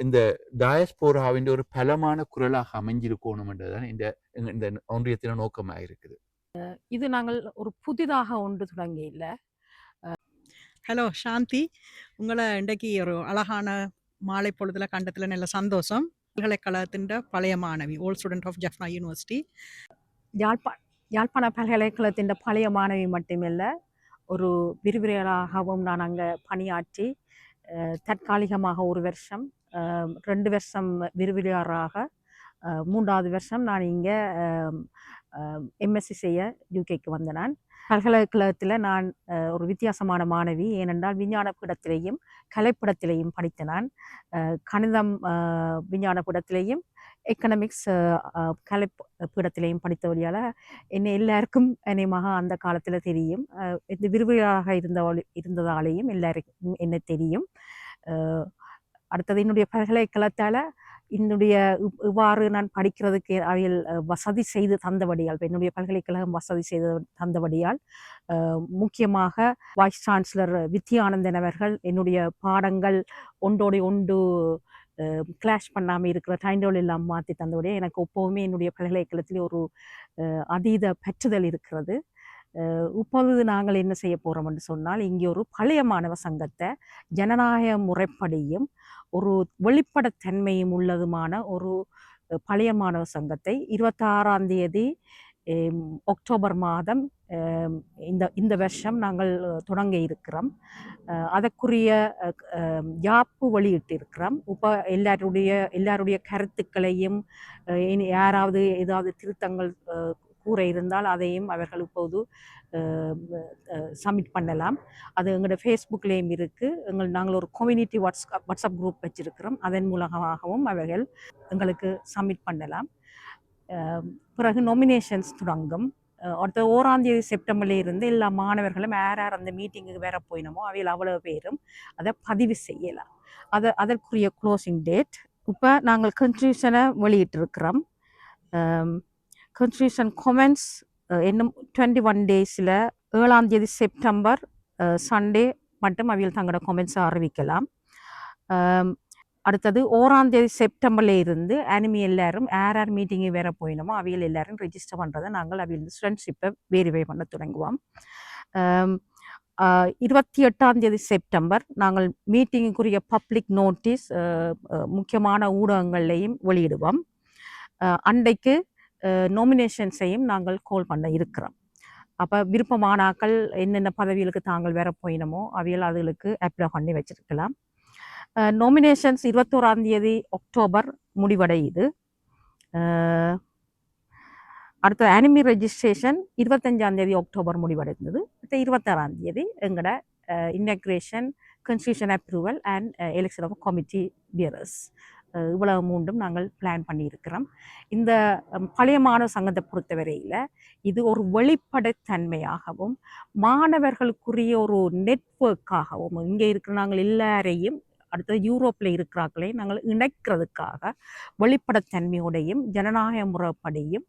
இந்த டயஸ்போராவின் ஒரு பலமான குரலாக அமைஞ்சிருக்கணும்ன்றதுதான் இந்த எங்க- இந்த ஒன்றியத்தின் நோக்கமாக இருக்குது இது நாங்கள் ஒரு புதிதாக ஒன்று தொடங்கி இல்லை. ஹலோ சாந்தி உங்களை இன்றைக்கு ஒரு அழகான மாலை பொழுதுல கண்டத்துல நல்ல சந்தோஷம். பல்கலைக்கழகத்தின் பழைய மாணவி old student of Jaffna university யாழ்ப்பா யாழ்ப்பாண பல்கலைக்கழகத்தின் பழைய மாணவி மட்டுமில்ல ஒரு விரிவுரையாளராகவும் நான் அங்கே பணியாற்றி தற்காலிகமாக ஒரு வருஷம் ரெண்டு வருஷம் விரிவிலியாராக மூன்றாவது வருஷம் நான் இங்கே எம்எஸ்சி செய்ய யூகேக்கு வந்த நான். பல்கலைக்கழகத்தில் நான் ஒரு வித்தியாசமான மாணவி ஏனென்றால் விஞ்ஞான பீடத்திலேயும் கலைப்படத்திலேயும் படித்த நான். கணிதம் விஞ்ஞான பீடத்திலேயும் எக்கனாமிக்ஸ் கலை பீடத்திலேயும் படித்தவழியால் என்னை எல்லாருக்கும் என்னையமாக அந்த காலத்தில் தெரியும். இந்த விரிவாக இருந்த இருந்ததாலேயும் எல்லாருக்கும் என்ன தெரியும். அடுத்தது என்னுடைய பல்கலைக்கழகத்தால் என்னுடைய இவ்வாறு நான் படிக்கிறதுக்கு அவையில் வசதி செய்து தந்தபடியால் என்னுடைய பல்கலைக்கழகம் வசதி செய்து தந்தபடியால் முக்கியமாக வைஸ் சான்சலர் வித்யானந்தன் அவர்கள் என்னுடைய பாடங்கள் ஒன்றோடு ஒன்று கிளாஷ் பண்ணாமல் இருக்கிற டைண்டோல் எல்லாம் மாற்றி தந்தபடியே எனக்கு எப்போவுமே என்னுடைய பல்கலைக்கழகத்திலே ஒரு அதீத பற்றுதல் இருக்கிறது. இப்பொழுது நாங்கள் என்ன செய்ய போகிறோம் என்று சொன்னால் இங்கே ஒரு பழைய மாணவ சங்கத்தை ஜனநாயக முறைப்படியும் ஒரு வெளிப்படைத்தன்மையும் உள்ளதுமான ஒரு பழைய மாணவ சங்கத்தை இருபத்தாறாம் தேதி அக்டோபர் மாதம் இந்த இந்த வருஷம் நாங்கள் தொடங்க இருக்கிறோம். அதற்குரிய யாப்பு வெளியிட்டிருக்கிறோம். இப்போ எல்லாருடைய எல்லாருடைய கருத்துக்களையும் யாராவது ஏதாவது திருத்தங்கள் கூற இருந்தால் அதையும் அவர்கள் இப்போது சப்மிட் பண்ணலாம். அது எங்களோட ஃபேஸ்புக்லேயும் இருக்குது எங்கள் நாங்கள் ஒரு கம்யூனிட்டி வாட்ஸ்அப் வாட்ஸ்அப் குரூப் வச்சுருக்கிறோம். அதன் மூலமாகவும் அவர்கள் எங்களுக்கு சப்மிட் பண்ணலாம். பிறகு நொமினேஷன்ஸ் தொடங்கும். அடுத்த ஓராந்தேதி செப்டம்பர்ல இருந்து எல்லா மாணவர்களும் யார் யார் அந்த மீட்டிங்குக்கு வேற போயினமோ அவையில் அவ்வளவு பேரும் அதை பதிவு செய்யலாம். அதை அதற்குரிய க்ளோசிங் டேட் இப்போ நாங்கள் கன்ஸ்டியூஷனை வெளியிட்டிருக்கிறோம். கன்ஸ்டியூஷன் கொமெண்ட்ஸ் இன்னும் டுவெண்ட்டி ஒன் டேஸில் ஏழாம் தேதி செப்டம்பர் சண்டே uh, மட்டும் அவையில் தங்களோட கொமெண்ட்ஸை அறிவிக்கலாம். Um, அடுத்தது ஓராம் தேதி செப்டம்பர்ல இருந்து அனிமி எல்லாரும் யார் யார் மீட்டிங்கு வேற போயினமோ அவையில் எல்லாரும் ரெஜிஸ்டர் பண்ணுறதை நாங்கள் அவையில் ஸ்டூடெண்ட்ஷிப்பை வெரிஃபை பண்ண தொடங்குவோம். Um, இருபத்தி எட்டாம் தேதி செப்டம்பர் நாங்கள் மீட்டிங்குக்குரிய பப்ளிக் நோட்டீஸ் முக்கியமான ஊடகங்கள்லையும் வெளியிடுவோம். அன்றைக்கு நோமினேஷன்ஸையும் நாங்கள் கோல் பண்ண இருக்கிறோம். அப்போ விருப்பமானாக்கள் என்னென்ன பதவிகளுக்கு தாங்கள் வேற போயினமோ அவையில் அதுகளுக்கு அப்ளை பண்ணி வச்சிருக்கலாம். நோமினேஷன்ஸ் இருபத்தோராம் தேதி அக்டோபர் முடிவடையுது. அடுத்த அனிமி ரெஜிஸ்ட்ரேஷன் இருபத்தஞ்சாம் தேதி அக்டோபர் முடிவடைந்தது. அடுத்த இருபத்தாறாம் தேதி எங்களோட inauguration constitution approval and election of committee bearers இவ்வளவு மூன்றும் நாங்கள் பிளான் பண்ணியிருக்கிறோம். இந்த பழைய மாணவ சங்கத்தை பொறுத்தவரையில் இது ஒரு வெளிப்படைத்தன்மையாகவும் மாணவர்களுக்குரிய ஒரு நெட்வொர்க்காகவும் இங்கே இருக்கிற நாங்கள் எல்லாரையும் அடுத்தது யூரோப்பில் இருக்கிறார்களையும் நாங்கள் இணைக்கிறதுக்காக வெளிப்படைத்தன்மையோடையும் ஜனநாயக முறைப்படியும்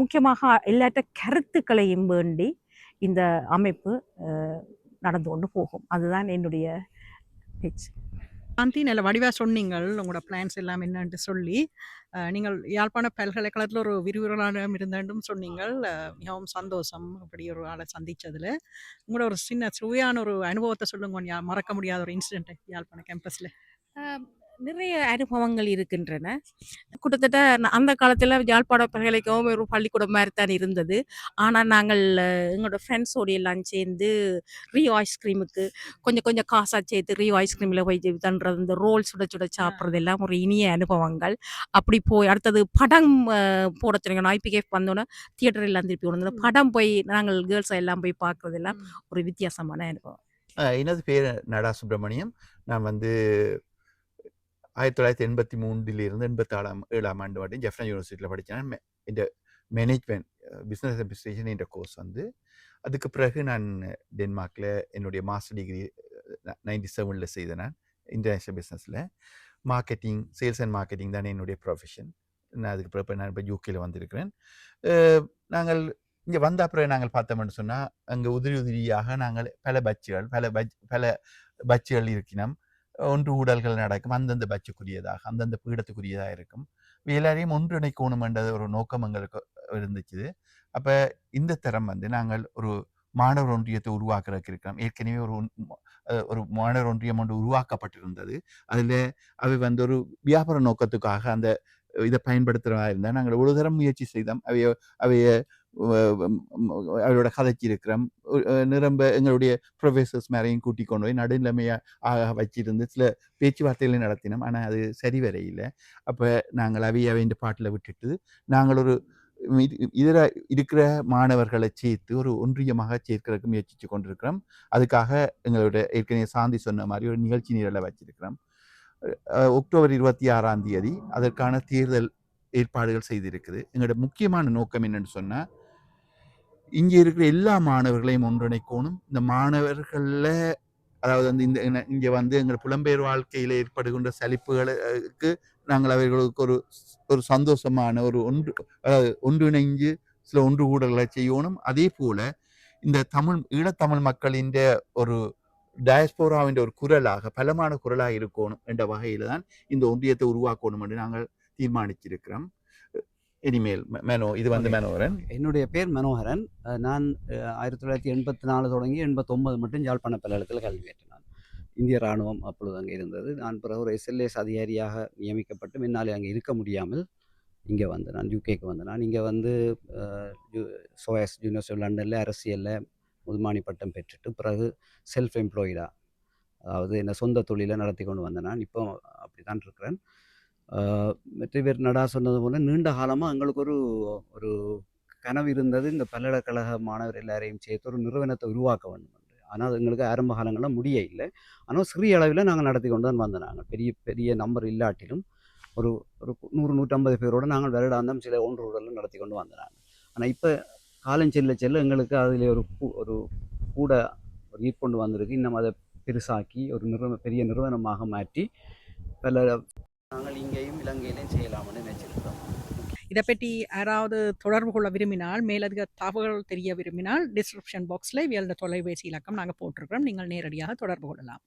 முக்கியமாக எல்லாற்ற கருத்துக்களையும் வேண்டி இந்த அமைப்பு நடந்து கொண்டு போகும். அதுதான் என்னுடைய பேச்சு. சாந்தி நல்ல வடிவாக சொன்னீங்கள். உங்களோட பிளான்ஸ் எல்லாம் என்னன்ட்டு சொல்லி நீங்கள் யாழ்ப்பாண பல்கலைக்கழகத்தில் ஒரு விரிவுரையாளரும் இருந்தேன்னும் சொன்னீங்கள். மிகவும் சந்தோஷம் அப்படி ஒரு ஆளை சந்தித்ததில் உங்களோட ஒரு சின்ன சுவையான ஒரு அனுபவத்தை சொல்லுங்க. யா- மறக்க முடியாத ஒரு இன்சிடென்ட் யாழ்ப்பாண கேம்பஸில் நிறைய அனுபவங்கள் இருக்கின்றன. கிட்டத்தட்ட அந்த காலத்தில் யாழ்ப்பாண பல்கலைக்கழகம் ஒரு பள்ளிக்கூடம் மாதிரி தான் இருந்தது. ஆனால் நாங்கள் எங்களோட ஃப்ரெண்ட்ஸோடு எல்லாம் சேர்ந்து ரியோ ஐஸ்கிரீமுக்கு கொஞ்சம் கொஞ்சம் காசாக சேர்த்து ரியோ ஐஸ்கிரீமில் போய் பண்ணுறது இந்த ரோல் சுட சுட சாப்பிட்றது எல்லாம் ஒரு இனிய அனுபவங்கள். அப்படி போய் அடுத்தது படம் போட தெரியும். ஐபிகேஃப் வந்தோன்னே தியேட்டர் எல்லாம் திருப்பி கொண்டு வந்து படம் போய் நாங்கள் கேர்ள்ஸ் எல்லாம் போய் பார்க்குறது எல்லாம் ஒரு வித்தியாசமான அனுபவம். எனது பேர் நடா சுப்பிரமணியம். நான் வந்து ஆயிரத்தி தொள்ளாயிரத்தி எண்பத்தி மூன்றிலிருந்து எண்பத்தாறாம் ஏழாம் ஆண்டு வரையும் ஜெஃப்னா யூனிவர்சிட்டியில் படித்தேன் இந்த மேனேஜ்மெண்ட் பிஸ்னஸ் அட்மினிஸ்ட்ரேஷன் என்ற கோர்ஸ் வந்து அதுக்கு பிறகு நான் டென்மார்க்கில் என்னுடைய மாஸ்டர் டிகிரி நைன்டி செவனில் செய்தேன் நான் இன்டர்நேஷ்னல் பிஸ்னஸில் மார்க்கெட்டிங் சேல்ஸ் அண்ட் மார்க்கெட்டிங் தான் என்னுடைய ப்ரொஃபஷன் நான் அதுக்கு பிறகு நான் இப்போ யூகேயில் வந்திருக்கிறேன் நாங்கள் இங்கே வந்த அப்புறம் நாங்கள் பார்த்தோம்னு சொன்னால் அங்கே உதிரி உதிரியாக நாங்கள் பல பட்சுகள் பல பட்ச் பல பட்சுகள் இருக்கினோம் ஒன்று ஊடல்கள் நடக்கும். அந்தந்த பட்சுக்குரியதாக அந்தந்த பீடத்துக்குரியதாக இருக்கும். எல்லாரையும் ஒன்றிணைக்கணுமென்றது என்ற ஒரு நோக்கம் எங்களுக்கு இருந்துச்சு. அப்போ இந்த தரம் வந்து நாங்கள் ஒரு மாணவர் ஒன்றியத்தை உருவாக்குறதுக்கு இருக்கிறோம். ஏற்கனவே ஒரு ஒன்- ஒரு மாணவர் ஒன்றியம் ஒன்று உருவாக்கப்பட்டிருந்தது. அதில் அவை வந்து ஒரு வியாபார நோக்கத்துக்காக அந்த இதை பயன்படுத்துகிறதா இருந்தால் நாங்கள் ஒரு தரம் முயற்சி செய்தோம். அவைய அவைய அவரோட கதைச்சி இருக்கிறோம் நிரம்ப எங்களுடைய ப்ரொஃபஸர்ஸ் மேரையும் கூட்டி கொண்டு போய் நடுநிலைமையாக வச்சிருந்து சில பேச்சுவார்த்தைகளை நடத்தினோம். ஆனால் அது சரி வரையில அப்போ நாங்கள் அவைய பாட்டில் விட்டுட்டு நாங்கள் ஒரு இது- இதர இருக்கிற மாணவர்களை சேர்த்து ஒரு ஒன்றியமாக சேர்க்கிறதுக்கு முயற்சித்து கொண்டிருக்கிறோம். அதுக்காக எங்களோட ஏற்கனவே சாந்தி சொன்ன மாதிரி ஒரு நிகழ்ச்சி நிரலை வச்சிருக்கிறோம். அக்டோபர் இருபத்தி ஆறாம் தேதி அதற்கான தேர்தல் ஏற்பாடுகள் செய்திருக்குது. எங்களோட முக்கியமான நோக்கம் என்னன்னு சொன்னால் இங்கே இருக்கிற எல்லா மாணவர்களையும் ஒன்றிணைக்கணும். இந்த மாணவர்களில் அதாவது வந்து இந்த இங்கே வந்து எங்கள் புலம்பெயர் வாழ்க்கையில் ஏற்படுகின்ற சலிப்புகளுக்கு நாங்கள் அவர்களுக்கு ஒரு ஒரு சந்தோஷமான ஒரு ஒன்று அதாவது ஒன்றிணைஞ்சு சில ஒன்று கூடல்களை செய்யணும். அதே போல் இந்த தமிழ் ஈழத்தமிழ் மக்களின் ஒரு டயஸ்போராவின் ஒரு குரலாக பலமான குரலாக இருக்கணும் என்ற வகையில் தான் இந்த ஒன்றியத்தை உருவாக்கணும் என்று நாங்கள் தீர்மானிச்சிருக்கிறோம். இனிமேல் மெனோ இது வந்து. மெனோரன் என்னுடைய பேர் மனோகரன். நான் ஆயிரத்தி தொள்ளாயிரத்தி எண்பத்தி நாலு தொடங்கி எண்பத்தொம்பது மட்டும் யாழ்ப்பாண பல்கலைக்கழகத்தில் கல்வி நான் இந்திய இராணுவம் அப்பொழுது அங்கே இருந்தது. நான் பிறகு ஒரு எஸ்எல்எஸ் அதிகாரியாக நியமிக்கப்பட்டு முன்னாலே அங்கே இருக்க முடியாமல் இங்கே வந்து நான் யூகேக்கு வந்து நான் இங்கே வந்து சோஎஸ் யூனிவர்சிட்டி லண்டனில் அரசியலில் முதுமானி பட்டம் பெற்றுட்டு பிறகு செல்ஃப் எம்ப்ளாய்டாக அதாவது என்ன சொந்த தொழிலை நடத்தி கொண்டு வந்தேன் நான். இப்போ அப்படி தான் இருக்கிறேன். வெற்றி பேர் நடா சொன்னது போல் நீண்ட காலமாக எங்களுக்கு ஒரு ஒரு கனவு இருந்தது. இந்த பல்கலைக்கழக மாணவர் எல்லாரையும் சேர்த்து ஒரு நிறுவனத்தை உருவாக்க வேண்டும் ஆனால் அது எங்களுக்கு ஆரம்ப காலங்களில் முடிய இல்லை. ஆனால் சிறிய அளவில் நாங்கள் நடத்தி கொண்டு தான் வந்தோம் நாங்கள் பெரிய பெரிய நம்பர் இல்லாட்டிலும் ஒரு ஒரு நூறு நூற்றம்பது பேரோடு நாங்கள் வருடாந்தம் சில ஒன்று உடலும் நடத்தி கொண்டு வந்தோம் ஆனால் இப்போ காலம் செல்ல செல்ல எங்களுக்கு அதில் ஒரு கூ- ஒரு கூட ஒரு ஈர்க்கொண்டு வந்திருக்கு. இன்னும் அதை பெருசாக்கி ஒரு நிறுவன பெரிய நிறுவனமாக மாற்றி பல நாங்கள் இங்கேயும் இலங்கையிலையும் செய்யலாம்னு நினைச்சிருக்கிறோம். இதை பற்றி யாராவது தொடர்பு கொள்ள விரும்பினால் மேலதிக தகவல் தெரிய விரும்பினால் டிஸ்கிரிப்ஷன் பாக்ஸில் இவங்களோட தொலைபேசி இலக்கம் நாங்கள் போட்டிருக்கிறோம். நீங்கள் நேரடியாக தொடர்பு கொள்ளலாம்.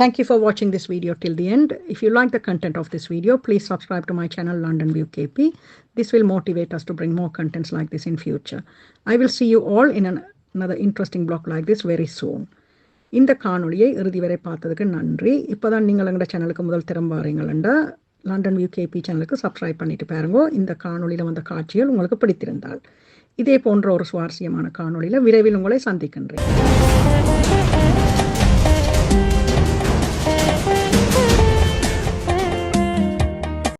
Thank you for watching this video till the end. If you like the content of this video, please subscribe to my channel London View KP. This will motivate us to bring more contents like this in future. I will see you all in an, another interesting block like this very soon. இந்த காணொளியை இறுதி வரை பார்த்ததுக்கு நன்றி இப்போதான் நீங்கள் எங்களோட சேனலுக்கு முதல் திறம்ப வரீங்களா லண்டன் வியூ கேபி சேனலுக்கு சப்ஸ்கிரைப் பண்ணிட்டு பாருங்க இந்த காணொளியில் வந்த காட்சிகள் உங்களுக்கு பிடித்திருந்தால் இதே போன்ற ஒரு சுவாரஸ்யமான காணொளியில் விரைவில் உங்களை சந்திக்கின்றேன்